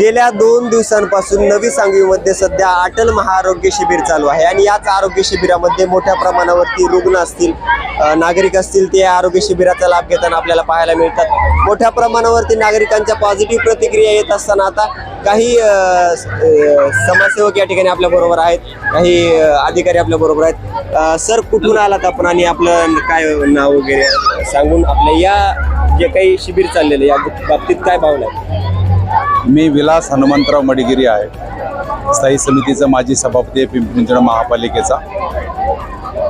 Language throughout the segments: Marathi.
गेल्या दोन दिवसांपासून नवी सांगवीमध्ये सध्या अटल महाआरोग्य शिबिर चालू आहे. आणि याच आरोग्य शिबिरामध्ये मोठ्या प्रमाणावरती रुग्ण असतील नागरिक असतील ते या आरोग्य शिबिराचा लाभ घेताना आपल्याला पाहायला मिळतात. मोठ्या प्रमाणावरती नागरिकांच्या पॉझिटिव्ह प्रतिक्रिया येत असताना आता काही समाजसेवक या ठिकाणी आपल्या बरोबर आहेत काही अधिकारी आपल्या बरोबर आहेत. सर कुठून आलात आपण आणि आपलं काय नाव वगैरे सांगून आपल्या या जे काही शिबिर चाललेलं या बाबतीत काय भावना आहे मी विलास हनुमंतराव मडिगिरी आहे. स्थायी समितीचा माजी सभापती आहे पिंपरी चिंचवड महापालिकेचा.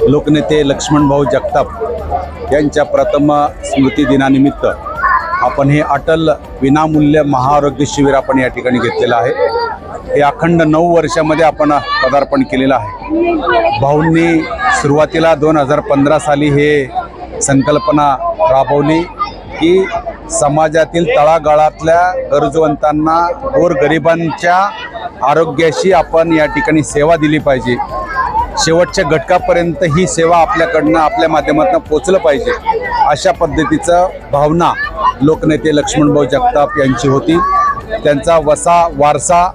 लोकनेते लक्ष्मणभाऊ जगताप यांच्या प्रथम स्मृतीदिनानिमित्त आपण हे अटल विनामूल्य महाआरोग्य शिबिर आपण या ठिकाणी घेतलेलं आहे. हे अखंड नऊ वर्षामध्ये आपण पदार्पण केलेलं आहे. भाऊंनी सुरुवातीला दोन हजार पंधरा साली हे संकल्पना राबवली की समाजातील तळागाळातल्या गरजवंतांना गोरगरिबांच्या आरोग्याशी आपण या ठिकाणी सेवा दिली पाहिजे. शेवटच्या घटकापर्यंत ही सेवा आपल्याकडनं आपल्या माध्यमातून पोचलं पाहिजे. अशा पद्धतीचं भावना लोकनेते लक्ष्मणभाऊ जगताप यांची होती. त्यांचा वसा वारसा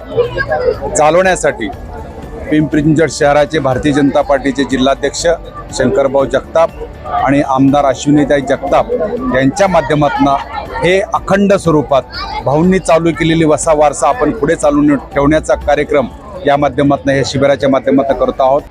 चालवण्यासाठी पिंपरी शहराचे भारतीय जनता पार्टीचे जिल्हाध्यक्ष शंकरभाऊ जगताप आणि आमदार अश्विनीताई जगताप यांच्या माध्यमातून हे अखंड स्वरूपात भाऊंनी चालू केलेली वसा वारसा आपण पुढे चालून ठेवण्याचा कार्यक्रम या माध्यमातून हे शिबिराच्या माध्यमातून करत आहोत.